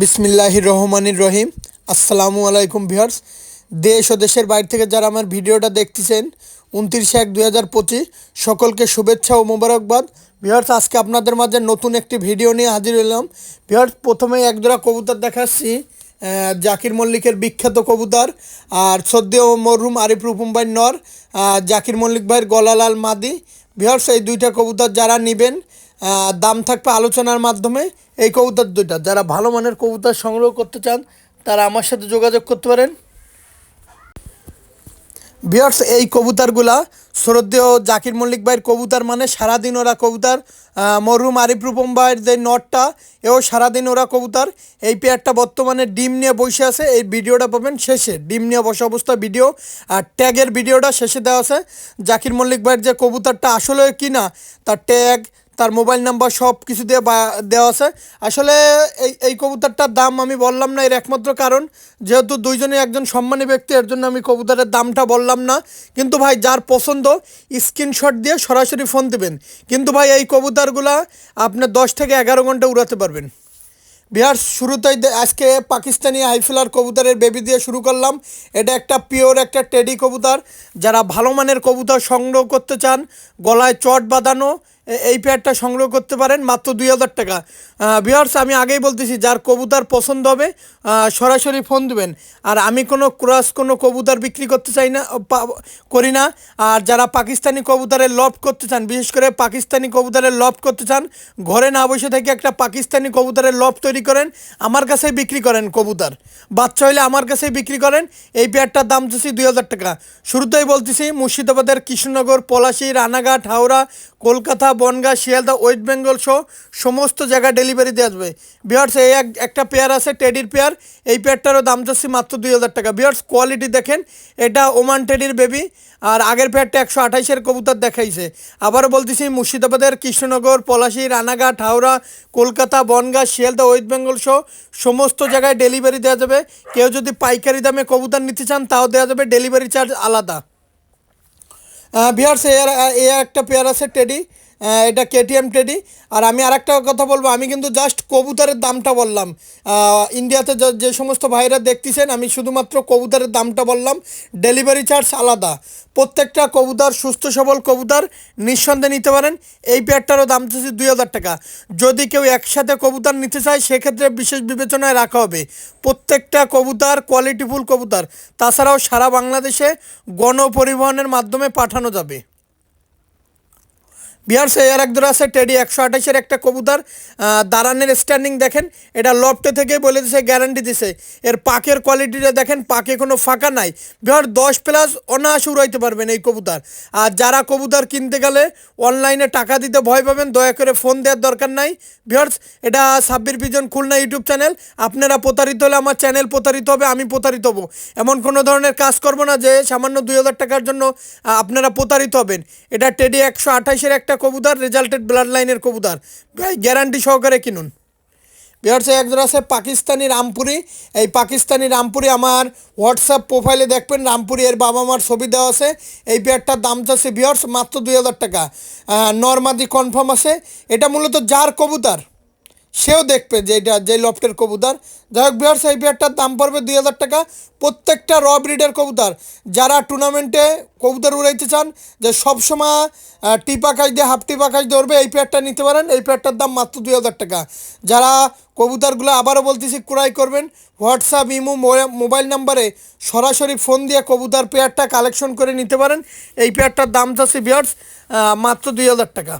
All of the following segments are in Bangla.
বিসমিল্লাহির রহমানির রহিম। আসসালামু আলাইকুম ভিউয়ার্স। দেশ ও দেশের বাইরে থেকে যারা আমার ভিডিওটা দেখতেছেন, উনত্রিশে এক দুই সকলকে শুভেচ্ছা ও মোবারকবাদ। ভিউয়ার্স, আজকে আপনাদের মাঝে নতুন একটি ভিডিও নিয়ে হাজির হলাম প্রথমেই একজোড়া কবুতর দেখাচ্ছি জাকির মল্লিকের বিখ্যাত কবুতর, আর সদ্য মরহুম আরিফ ভাই নর জাকির মল্লিক ভাইয়ের গলালাল মাদি। ভিউয়ার্স, এই দুইটা কবুতর যারা নেবেন দাম থাকবে আলোচনার মাধ্যমে এই কবুতর দুইটা। যারা ভালো মানের কবুতর সংগ্রহ করতে চান, তারা আমার সাথে যোগাযোগ করতে পারেন। বিয়ার্স এই কবুতারগুলা শ্রদ্ধেয় জাকির মল্লিক ভাইয়ের কবুতার মানে সারাদিন ওরা কবুতর মরহুম আরিফ রূপম ভাইয়ের যে নটটা, এও সারাদিন ওরা কবুতর। এই পেয়ারটা বর্তমানে ডিম নিয়ে বসে আছে। এই ভিডিওটা পাবেন শেষে। ডিম নিয়ে বসে অবস্থা ভিডিও আর ট্যাগের ভিডিওটা শেষে দেওয়া আছে। জাকির মল্লিক ভাইয়ের যে কবুতারটা আসলে কি না তার ট্যাগ তার মোবাইল নাম্বার সব কিছু দিয়ে দেওয়া আছে। আসলে এই এই কবুতরটার দাম আমি বললাম না, এর একমাত্র কারণ যেহেতু দুইজনে একজন সম্মানী ব্যক্তি, এর জন্য আমি কবুতরের দামটা বললাম না। কিন্তু ভাই, যার পছন্দ, স্ক্রিনশট দিয়ে সরাসরি ফোন দেবেন। কিন্তু ভাই, এই কবুতরগুলা আপনি দশ থেকে এগারো ঘণ্টা উড়াতে পারবেন। বিহার, শুরুতেই আজকে পাকিস্তানি আইফিলার কবুতরের বেবি দিয়ে শুরু করলাম। এটা একটা পিওর একটা টেডি কবুতর। যারা ভালো মানের কবুতর সংগ্রহ করতে চান, গলায় চট বাঁধানো এই পেয়ারটা সংগ্রহ করতে পারেন মাত্র দুই হাজার টাকা। বিহার্স আমি আগেই বলতেছি, যার কবুতর পছন্দ হবে সরাসরি ফোন দেবেন। আর আমি কোনো ক্রস কোনো কবুতর বিক্রি করতে চাই না করি না। আর যারা পাকিস্তানি কবুতরের লফ করতে চান, বিশেষ করে পাকিস্তানি কবুতরের লফ করতে চান, ঘরে না বসে থেকে একটা পাকিস্তানি কবুতরের লফ তৈরি করেন, আমার কাছেই বিক্রি করেন কবুতর। বাচ্চা হইলে আমার কাছেই বিক্রি করেন, এই পেয়ারটার দাম চাচ্ছি দুই হাজার টাকা। শুরুতেই বলতেছি, মুর্শিদাবাদের কৃষ্ণনগর, পলাশী, রানাঘাট, হাওড়া, কলকাতা বনগাঁ, শিয়ালদা, ওয়েস্ট বেঙ্গল সহ সমস্ত জায়গায় ডেলিভারি দিয়ে আসবে। বিহার্স এই এক, একটা পেয়ার আছে টেডির পেয়ার এই পেয়ারটারও দাম চাচ্ছি মাত্র দুই হাজার টাকা। বিহার্স কোয়ালিটি দেখেন, এটা ওমান টেডির বেবি আর আগের পেয়ারটা একশো আঠাইশের কবুতর দেখাইছে। আবারও বলতেছি, মুর্শিদাবাদের কৃষ্ণনগর, পলাশি, রানাঘাট, হাওড়া, কলকাতা, বনগাঁ, শিয়ালদা, ওয়েস্ট বেঙ্গল সহ সমস্ত জায়গায় ডেলিভারি দেওয়া যাবে। কেউ যদি পাইকারি দামে কবুতর নিতে চান, তাও দেওয়া যাবে। ডেলিভারি চার্জ আলাদা। বিহার এর এ একটা পেয়ার আছে টেডি এটা কেটিএম টেডি আর আমি আরেকটা কথা বলব, আমি কিন্তু জাস্ট কবুতরের দামটা বললাম। ইন্ডিয়াতে যে- সমস্ত ভাইরা দেখতেছেন, আমি শুধুমাত্র কবুতরের দামটা বললাম। ডেলিভারি চার্জ আলাদা। প্রত্যেকটা কবুতর, সুস্থ সবল কবুতর নিঃসন্দেহে নিতে পারেন। এই পেয়ারটারও দাম চাচ্ছি দুই হাজার টাকা। যদি কেউ একসাথে কবুতর নিতে চায়, সেক্ষেত্রে বিশেষ বিবেচনায় রাখা হবে। প্রত্যেকটা কবুতর কোয়ালিটিফুল কবুতর। তাছাড়াও সারা বাংলাদেশে গণপরিবহনের মাধ্যমে পাঠানো যাবে। বিহার এর এক ধরে আছে টেডি একশো আঠাশের একটা কবুতর আহ, দাঁড়ানের স্ট্যান্ডিং দেখেন এটা লফটে থেকে বলে দিছে গ্যারান্টি দিছে। এর পাকের কোয়ালিটিটা দেখেন পাকে কোনো ফাঁকা নাই। বিহার দশ প্লাস অনায়াসে উড়াইতে পারবেন এই কবুতর। আর যারা কবুতর কিনতে গেলে অনলাইনে টাকা দিতে ভয় পাবেন দয়া করে ফোন দেওয়ার দরকার নাই। বিহার এটা Sabbir Pigeon Khulna YouTube channel আপনারা প্রতারিত হলে আমার চ্যানেল প্রতারিত হবে আমি প্রতারিত হব। এমন কোনো ধরনের কাজ করব না যে সামান্য দুই হাজার টাকার জন্য আপনারা প্রতারিত হবেন। এটা টেডি একশো আঠাশের একটা কবুতর রেজাল্টেড ব্লাড লাইনের কবুতর। গ্যারান্টি সহকারে কিনুন। বিহারসে একজন আছে পাকিস্তানি রামপুরি। এই পাকিস্তানি রামপুরি আমার হোয়াটসঅ্যাপ প্রোফাইলে দেখবেন, রামপুরি এর বাবা মার ছবি দেওয়া আছে। এই বিয়ারটার দাম চাচ্ছে বিহার্স মাত্র দুই হাজার টাকা। নর্মাদি কনফার্ম আছে। এটা মূলত যার কবুতর? সেও দেখবে যে এটা, যে লফটের কবুতর। যাই হোক বিহার সেই বিহারটার দাম পড়বে দুই হাজার টাকা। প্রত্যেকটা র ব্রিডের কবুতর। যারা টুর্নামেন্টে কবুতর উড়াইতে চান, যে সবসময় টিপা কাজ দিয়ে, হাফ টিপা কাজ ধরবে এই পেয়ারটা নিতে পারেন। এই পেয়ারটার দাম মাত্র দুই হাজার টাকা। যারা কবুতরগুলো আবারও বলতেছি, ক্রয় করবেন, হোয়াটসঅ্যাপ, ইমো মোবাইল নাম্বারে সরাসরি ফোন দিয়ে কবুতর পেয়ারটা কালেকশন করে নিতে পারেন। এই পেয়ারটার দাম চাচ্ছে বিয়ার্স মাত্র দুই হাজার টাকা।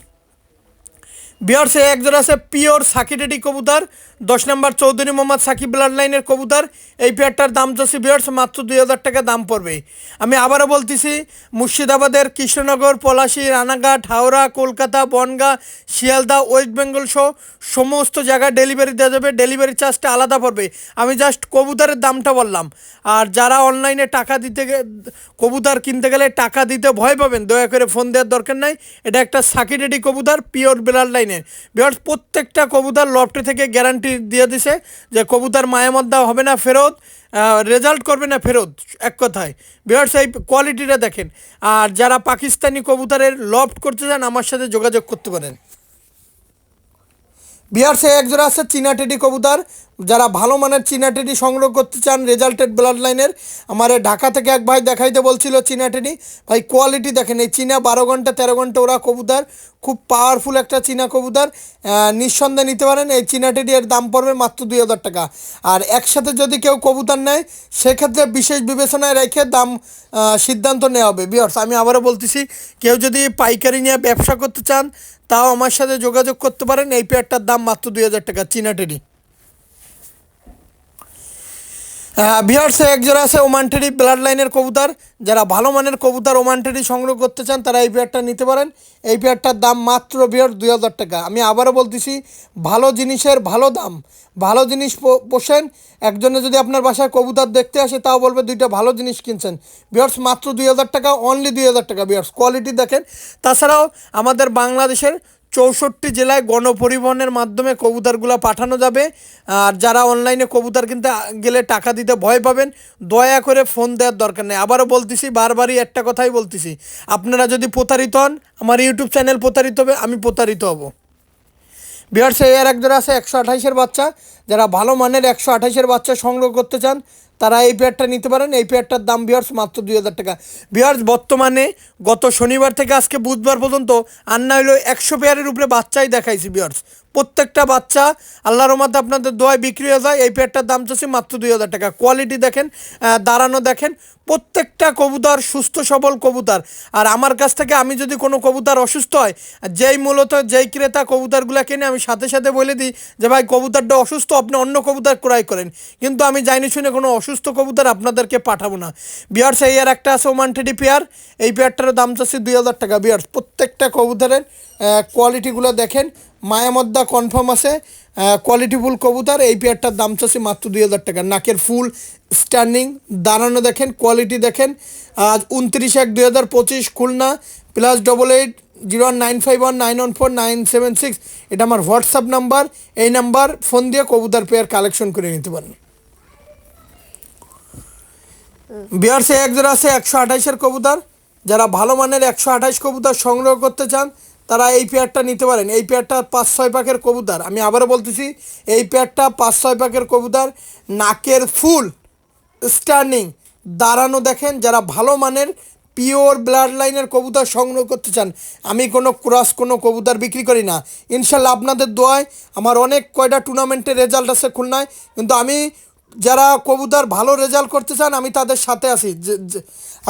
বিহার সে একজন আছে পিওর সাকিটেডি কবুতর, দশ নম্বর চৌধুরী মোহাম্মদ সাকিব ব্লাড লাইনের কবুতর। এই পেয়ারটার দাম চাচ্ছি বিহার্স মাত্র দুই হাজার টাকা দাম পড়বে। আমি আবারও বলতেছি, মুর্শিদাবাদের কৃষ্ণনগর, পলাশী, রানাঘাট, হাওড়া, কলকাতা, বনগাঁ, শিয়ালদা, ওয়েস্ট বেঙ্গল সহ সমস্ত জায়গায় ডেলিভারি দেওয়া যাবে। ডেলিভারি চার্জটা আলাদা পড়বে। আমি জাস্ট কবুতরের দামটা বললাম। আর যারা অনলাইনে টাকা দিতে কবুতর কিনতে গেলে টাকা দিতে ভয় পাবেন, দয়া করে ফোন দেওয়ার দরকার নাই। এটা একটা সাকিটেডি কবুতর, পিওর ব্লাড লাইনের বিকজ প্রত্যেকটা কবুতার লফটে থেকে গ্যারান্টি দিয়ে দিছে যে কবুতার মায়ামদ্দা হবে না ফেরত রেজাল্ট করবে না ফেরত, এক কথায়। বিহার্স এই কোয়ালিটিটা দেখেন। আর যারা পাকিস্তানি কবুতারের লফট করতে চান, আমার সাথে যোগাযোগ করতে পারেন। বিহার সে একজোড়া আছে চীনা টেডি কবুতর যারা ভালো মানের চীনা টেডি সংগ্রহ করতে চান রেজাল্টেড ব্লাড লাইনের, আমার ঢাকা থেকে এক ভাই দেখাইতে বলছিল চীনা টেডি। ভাই কোয়ালিটি দেখেন, এই চীনা বারো ঘণ্টা, তেরো ঘণ্টা ওরা কবুতর, খুব পাওয়ারফুল একটা চীনা কবুতর। নিঃসন্দেহে নিতে পারেন, এই চীনা টেডি এর দাম পড়বে মাত্র দুই হাজার টাকা। আর একসাথে যদি কেউ কবুতর নেয়, সেক্ষেত্রে বিশেষ বিবেচনায় রেখে দাম সিদ্ধান্ত নেওয়া হবে। বিয়ার্স আমি আবারও বলতেছি, কেউ যদি পাইকারি নিয়ে ব্যবসা করতে চান, তাও আমার সাথে যোগাযোগ করতে পারেন। এই পেয়ারটার দাম মাত্র দুই হাজার টাকা, চীনা টেডি বিহার্সে এক জোড়া আছে ওমানটেরি ব্লাড লাইনের কবুতর। যারা ভালো মানের কবুতর ওমানটেরি সংগ্রহ করতে চান, তারা এই পেয়ারটা নিতে পারেন। এই পেয়ারটার দাম মাত্র বিহার দুই হাজার টাকা। আমি আবারও বলতেছি, ভালো জিনিসের ভালো দাম। ভালো জিনিস পোষেন। একজনে যদি আপনার বাসায় কবুতর দেখতে আসে, তাও বলবে দুইটা ভালো জিনিস কিনছেন। বিয়ার্স মাত্র দুই হাজার টাকা অনলি দুই হাজার টাকা বিয়ার্স কোয়ালিটি দেখেন। তাছাড়াও আমাদের বাংলাদেশের চৌষট্টি জেলায় গণপরিবহনের মাধ্যমে কবুতরগুলো পাঠানো যাবে। আর যারা অনলাইনে কবুতর কিনতে গেলে টাকা দিতে ভয় পাবেন, দয়া করে ফোন দেওয়ার দরকার নেই। আবারও বলতেছি, বারবারই একটা কথাই বলতেছি। আপনারা যদি প্রতারিত হন, আমার ইউটিউব চ্যানেল প্রতারিত হবে, আমি প্রতারিত হব। বিহার্সে এর এক জোড়া আছে, একশো আঠাইশের বাচ্চা। যারা ভালো মানের একশো আঠাইশের বাচ্চা সংগ্রহ করতে চান তারা এই পেয়ারটা নিতে পারেন। এই পেয়ারটার দাম বিহার্স মাত্র দুই হাজার টাকা। বিহার্স বর্তমানে গত শনিবার থেকে আজকে বুধবার পর্যন্ত আন্না না হইলেও একশো পেয়ারের উপরে বাচ্চাই দেখাইছি বিহার্স প্রত্যেকটা বাচ্চা আল্লাহর রহমতে আপনাদের দোয়ায় বিক্রি হয়ে যায়। এই পেয়ারটার দাম চাচ্ছি মাত্র দুই হাজার টাকা। কোয়ালিটি দেখেন দাঁড়ানো দেখেন। প্রত্যেকটা কবুতর সুস্থ, সবল কবুতর। আর আমার কাছ থেকে আমি যদি কোনো কবুতর অসুস্থ হয়, যেই মূলত যেই ক্রেতা কবুতরগুলো কিনে, আমি সাথে সাথে বলে দিই যে, ভাই, কবুতরটা অসুস্থ, আপনি অন্য কবুতর ক্রয় করেন। কিন্তু আমি জানি শুনে কোনো অসুস্থ কবুতর আপনাদেরকে পাঠাবো না। বিয়ার্স এই আর একটা আছে ওমান টেডি পেয়ার এই পেয়ারটার দাম চাচ্ছি দুই হাজার টাকা। বিয়ার্স প্রত্যেকটা কবুতরের কোয়ালিটিগুলো দেখেন। মায়ামদ্দা কনফার্ম আছে কোয়ালিটিফুল কবুতর। এই পেয়ারটার দাম চাচ্ছি মাত্র দুই হাজার টাকা। নাকের ফুল স্ট্যান্ডিং দাঁড়ানো দেখেন কোয়ালিটি দেখেন। আজ উনত্রিশ এক দুই হাজার পঁচিশ, Khulna plus double eight zero one nine five one nine one four nine seven six এটা আমার হোয়াটসঅ্যাপ নাম্বার এই নাম্বার ফোন দিয়ে কবুতর পেয়ার কালেকশন করে নিতে পারেন। বিহারসে এক জোড়া আছে, একশো আঠাইশের কবুতর। যারা ভালো মানের একশো আঠাইশ কবুতর সংগ্রহ করতে চান, তারা এই পেয়ারটা নিতে পারেন। এই পেয়ারটা পাঁচ ছয় পাকের কবুতর। আমি আবারও বলতেছি, এই পেয়ারটা পাঁচ ছয় পাকের কবুতর, নাকের ফুল, স্ট্যান্ডিং, দাঁড়ানো দেখেন, যারা ভালো মানের পিওর ব্লাড লাইনের কবুতর সংগ্রহ করতে চান, আমি কোনো ক্রস কোনো কবুতর বিক্রি করি না। ইনশাল্লাহ আপনাদের দোয়ায় আমার অনেক কয়টা টুর্নামেন্টের রেজাল্ট আছে খুলনায়, কিন্তু আমি যারা কবুতর ভালো রেজাল্ট করতে চান, আমি তাদের সাথে আছি।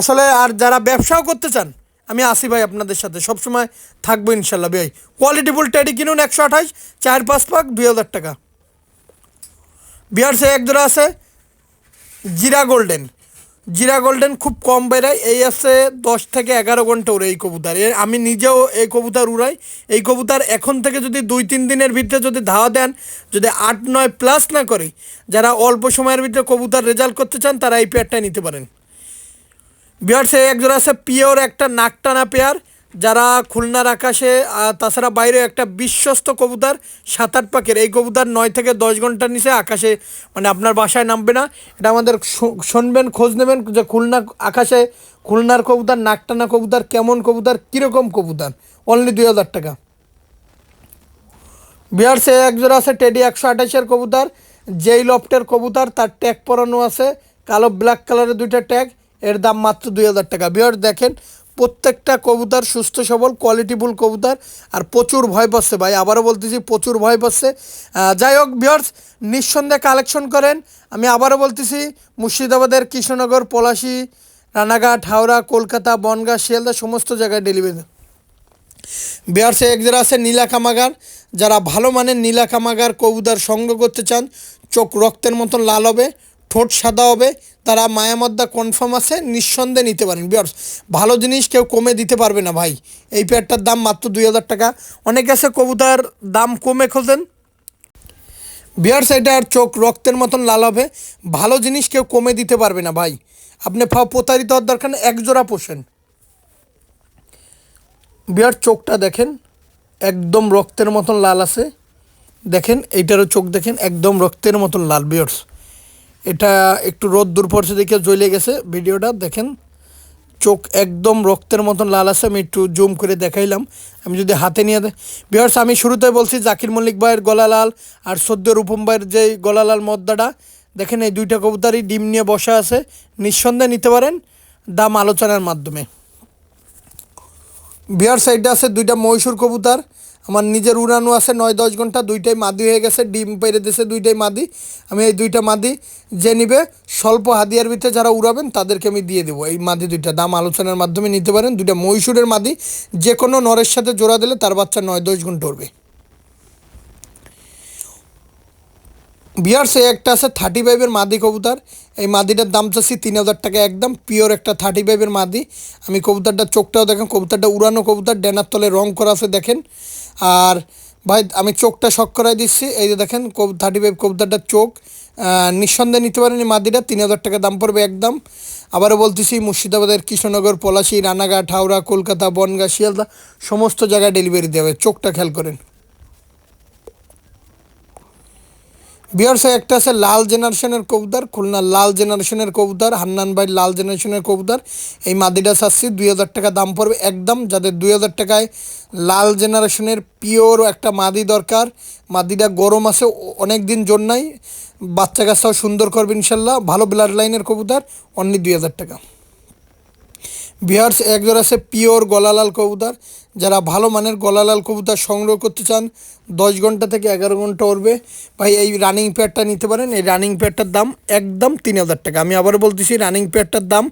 আসলে আর যারা ব্যবসাও করতে চান, আমি আসি ভাই আপনাদের সাথে। সবসময় থাকব ইনশাল্লাহ ভাই। কোয়ালিটিফুল টেডি কিনুন একশো আঠাশ, চার পাঁচ পাক, দুই হাজার টাকা। বিয়ার্সে এক জোড়া আছে, জিরা গোল্ডেন জিরা গোল্ডেন খুব কম বেড়ায়। এই আছে দশ থেকে এগারো ঘণ্টা উড়ে এই কবুতর। আমি নিজেও এই কবুতর উড়াই। এই কবুতর এখন থেকে যদি দুই তিন দিনের ভিতরে যদি ধাওয়া দেন, যদি আট, নয় প্লাস না করে, যারা অল্প সময়ের ভিতরে কবুতার রেজাল্ট করতে চান, তারা এই পেয়ারটাই নিতে পারেন। বিহার, সে একজোড়া আছে পিওর একটা নাকটানা পেয়ার যারা খুলনার আকাশে তাছাড়া বাইরে একটা বিশ্বস্ত কবুতর, সাত আট পাকের এই কবুতর নয় থেকে দশ ঘণ্টার নিচে আকাশে মানে আপনার বাসায় নামবে না। এটা আমাদের শুনবেন, খোঁজ নেবেন যে খুলনা আকাশে খুলনার কবুতর, নাকটানা কবুতর, কেমন কবুতর, কীরকম কবুতর। অনলি দুই হাজার টাকা। বিহার সে এক জোড়া আছে, টেডি একশো আঠাশের কবুতর, যেই লফটের কবুতর, তার ট্যাগ পরানো আছে, কালো ব্ল্যাক কালারের দুইটা ট্যাগ, এর দাম মাত্র দুই হাজার টাকা। বিহার দেখেন প্রত্যেকটা কবুতর সুস্থ, সবল কোয়ালিটিফুল কবুতর আর প্রচুর ভয় পাচ্ছে ভাই। আবারও বলতেছি, প্রচুর ভয় পাচ্ছে। যাই হোক বিহার্স নিঃসন্দেহে কালেকশন করেন। আমি আবারও বলতেছি, মুর্শিদাবাদের কৃষ্ণনগর, পলাশি, রানাঘাট, হাওড়া, কলকাতা, বনগাঁ, শিয়ালদা, সমস্ত জায়গায় ডেলিভারি বিহারসে এক যারা আছে নীলা কামাগার। যারা ভালো মানের নীলা কামাগার কবুদার সংগ্রহ করতে চান, চোখ রক্তের মতন লাল হবে। ঠোঁট সাদা হবে তারা মায়ামদ্দা কনফার্ম আছে নিঃসন্দেহে নিতে পারেন। বিয়ার্স ভালো জিনিস কেউ কমে দিতে পারবে না ভাই। এই পেয়ারটার দাম মাত্র দুই হাজার টাকা। অনেকে আছে কবুতার দাম কমে খোঁজেন। বিয়ার্স এটার চোখ রক্তের মতন লাল হবে। ভালো জিনিস কেউ কমে দিতে পারবে না ভাই। আপনি ফা- প্রতারিত হওয়ার দরকার নেই, এক জোড়া পোষেন। বিয়ার চোখটা দেখেন একদম রক্তের মতন লাল আছে। দেখেন এইটারও চোখ দেখেন একদম রক্তের মতন লাল বিয়ার্স এটা একটু রোদ দূর পড়ছে দেখে জ্বলে গেছে। ভিডিওটা দেখেন, চোখ একদম রক্তের মতন লাল আছে, আমি একটু জুম করে দেখাইলাম। আমি যদি হাতে নিয়ে বিহার্স আমি শুরুতে বলছি, জাকির মল্লিক ভাইয়ের গলা লাল আর সদ্য রূপম ভাইয়ের যে গলা লাল মদ্দাটা, দেখেন এই দুইটা কবুতারই ডিম নিয়ে বসা আছে। নিঃসন্দেহে নিতে পারেন দাম আলোচনার মাধ্যমে। বিহার সাইডে আছে দুইটা মহীশূর কবুতর। আমার নিজের উড়ানো আছে, নয় দশ ঘণ্টা, দুইটাই মাদি হয়ে গেছে, ডিম পেরে দিয়েছে দুইটাই মাদি। আমি এই দুইটা মাদি যে নিবে, স্বল্প হাদিয়ার ভিতরে যারা উড়াবেন, তাদেরকে আমি দিয়ে দেবো এই মাদি দুইটা। দাম আলোচনার মাধ্যমে নিতে পারেন, দুইটা মহীশূরের মাদি যে কোনো নরের সাথে জোড়া দিলে তার বাচ্চা নয় দশ ঘণ্টা উড়বে। বিয়ার্সে একটা আছে থার্টি ফাইভের মাদি কবুতর। এই মাদিটার দাম চাচ্ছি তিন হাজার টাকা একদম পিওর একটা থার্টি ফাইভের মাদি। আমি কবুতরটা চোখটাও দেখেন, কবুতরটা উড়ানো কবুতর ড্যানার তলে রং করা আছে দেখেন। আর ভাই, আমি চোখটা শখ করাই দিচ্ছি, এই যে দেখেন থার্টি ফাইভ কবুতরটার চোখ। নিঃসন্দেহে নিতে পারেন এই মাদিটা, তিন হাজার টাকা দাম পড়বে একদম। আবারও বলতেছি, মুর্শিদাবাদের কৃষ্ণনগর, পলাশী, রানাঘাট, হাওড়া, কলকাতা, বনগাঁ, শিয়ালদা, সমস্ত জায়গায় ডেলিভারি দেওয়া হবে। চোখটা খেয়াল করেন। বিহারসে একটা আছে লাল জেনারেশনের কবুতর, খুলনা লাল জেনারেশনের কবুতর, হান্নান ভাই লাল জেনারেশনের কবুতর। এই মাদিটা চাচ্ছি দুই হাজার টাকা দাম পড়বে একদম। যাদের দুই হাজার টাকায় লাল জেনারেশনের পিওর একটা মাদি দরকার মাদিটা গরম আছে অনেক দিন জন্যাই বাচ্চা কাচ্চাও সুন্দর করবে ইনশাল্লাহ। ভালো ব্লাড লাইনের কবুতর অনলি দুই হাজার টাকা। বিহার্স একজন আছে পিওর গলালাল কবুতর। যারা ভালো মানের গলালাল কবুতর সংগ্রহ করতে চান, দশ ঘণ্টা থেকে এগারো ঘণ্টা উড়বে। ভাই, এই রানিং প্যাডটা নিতে পারেন। এই রানিং প্যাডটার দাম একদম তিন হাজার টাকা। আমি আবারও বলতেছি রানিং প্যাডটার দাম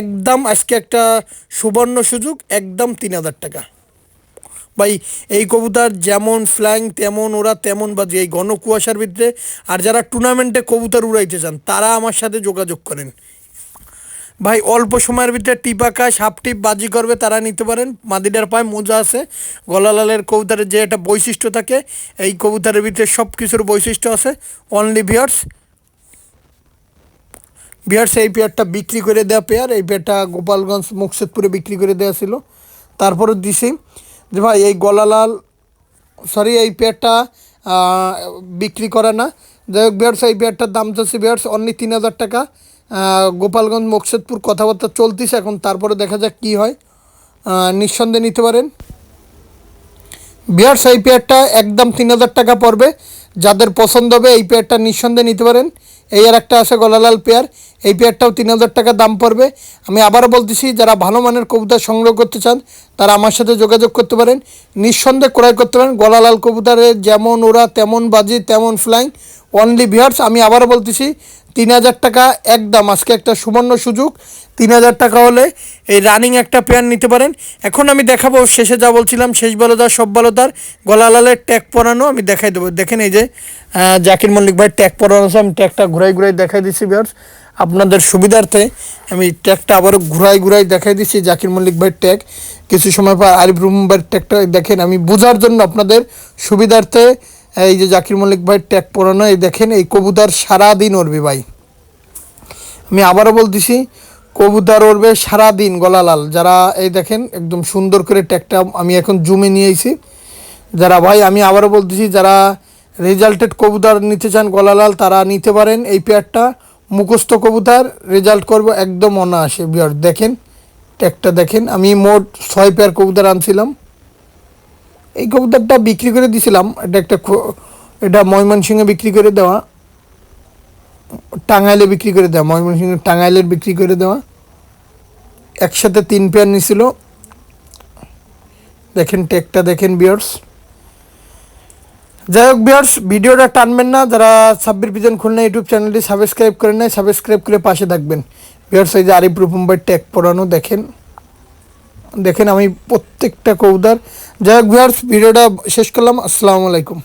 একদম আজকে একটা সুবর্ণ সুযোগ, একদম তিন হাজার টাকা। ভাই, এই কবুতর যেমন ফ্ল্যাং তেমন ওরা, তেমন বাজি। এই ঘন কুয়াশার ভিতরে, আর যারা টুর্নামেন্টে কবুতর উড়াইতে চান, তারা আমার সাথে যোগাযোগ করেন। ভাই, অল্প সময়ের ভিতরে টিপাকা সাপ টিপ বাজি করবে, তারা নিতে পারেন। মাদিডার পায়ে মোজা আছে। গলালালের কবুতরের যে একটা বৈশিষ্ট্য থাকে, এই কবুতরের ভিতরে সব কিছুর বৈশিষ্ট্য আছে। অনলি ভিয়ার্স বিহার্স এই পেয়ারটা বিক্রি করে দেওয়া পেয়ার। এই পেয়ারটা গোপালগঞ্জ, মুকসেদপুরে বিক্রি করে দেওয়া ছিল। তারপরে দিছি যে ভাই, এই গলালাল সরি এই পেয়ারটা বিক্রি করে না। যাই হোক বিহার্স এই পেয়ারটার দাম চাচ্ছে বিহার্স অনলি তিন হাজার টাকা। গোপালগঞ্জ মোকসেদপুর কথাবার্তা চলতিছে এখন তারপরে দেখা যাক কি হয়। নিঃসন্দেহে নিতে পারেন। বিহার্স এই পেয়ারটা একদম তিন হাজার টাকা পড়বে। যাদের পছন্দ হবে এই পেয়ারটা নিঃসন্দেহে নিতে পারেন। এই আর একটা আছে গলালাল পেয়ার। এই পেয়ারটাও তিন হাজার টাকা দাম পড়বে। আমি আবারও বলতেছি, যারা ভালো মানের কবুতর সংগ্রহ করতে চান, তারা আমার সাথে যোগাযোগ করতে পারেন। নিঃসন্দেহে ক্রয় করতে পারেন। গলালাল কবুতরের যেমন ওরা তেমন বাজি, তেমন ফ্লাইং অনলি বিহার্স আমি আবারও বলতেছি, তিন হাজার টাকা একদম। আজকে একটা সুবর্ণ সুযোগ। তিন হাজার টাকা হলে এই রানিং একটা পেয়ার নিতে পারেন। এখন আমি দেখাবো, শেষে যা বলছিলাম, শেষ বলদার সব বলদার গলালালের ট্যাগ পরানো, আমি দেখাই দেবো। দেখেন এই যে জাকির মল্লিক ভাই ট্যাগ পরানো আছে, আমি ট্যাগটা ঘুরাই ঘুরাই দেখাই দিচ্ছি বিয়ার্স আপনাদের সুবিধার্থে আমি ট্যাগটা আবারও ঘুরাই ঘুরাই দেখাই দিচ্ছি জাকির মল্লিক ভাইয়ের ট্যাগ কিছু সময় পর আরিফ রুম ভাইয়ের ট্যাগটা দেখেন, আমি বোঝার জন্য আপনাদের সুবিধার্থে এই যে জাকির মল্লিক ভাইয়ের ট্যাগ পরানো, এই দেখেন এই কবুতর সারাদিন উড়বে ভাই। আমি আবারও বলতেছি কবুতর উড়বে সারাদিন গলালাল। যারা এই দেখেন, একদম সুন্দর করে ট্যাগটা আমি এখন জুমে নিয়েছি। যারা, ভাই, আমি আবারও বলতেছি, যারা রেজাল্টেড কবুতর নিতে চান গলালাল, তারা নিতে পারেন এই পেয়ারটা। মুখস্থ কবুতর, রেজাল্ট করব একদম অনায়াসে, বিয়ার। দেখেন, ট্যাগটা দেখেন, আমি মোট ছয় পেয়ার কবুতর আনছিলাম। এই কবুতরটা বিক্রি করে দিছিলাম, এটা একটা এটা ময়মনসিংহে বিক্রি করে দেওয়া। টাঙ্গাইলে বিক্রি করে দেওয়া ময়মনসিংহ টাঙ্গাইলের বিক্রি করে দেওয়া। একসাথে তিন পেয়ার নিছিল। দেখেন টেকটা দেখেন বিয়ার্স যাই হোক বিয়ার্স ভিডিওটা টানবেন না। যারা সাব্বির পিজন খুলনা ইউটিউব চ্যানেলটি সাবস্ক্রাইব করেন নাই সাবস্ক্রাইব করে পাশে থাকবেন। বিয়ার্স এই যে আরিফ রূপম্বার ট্যাগ পড়ানো, দেখেন। দেখেন আমি প্রত্যেকটা কৌদার। যাই হোক বিয়ার্স ভিডিওটা শেষ করলাম। আসসালামু আলাইকুম।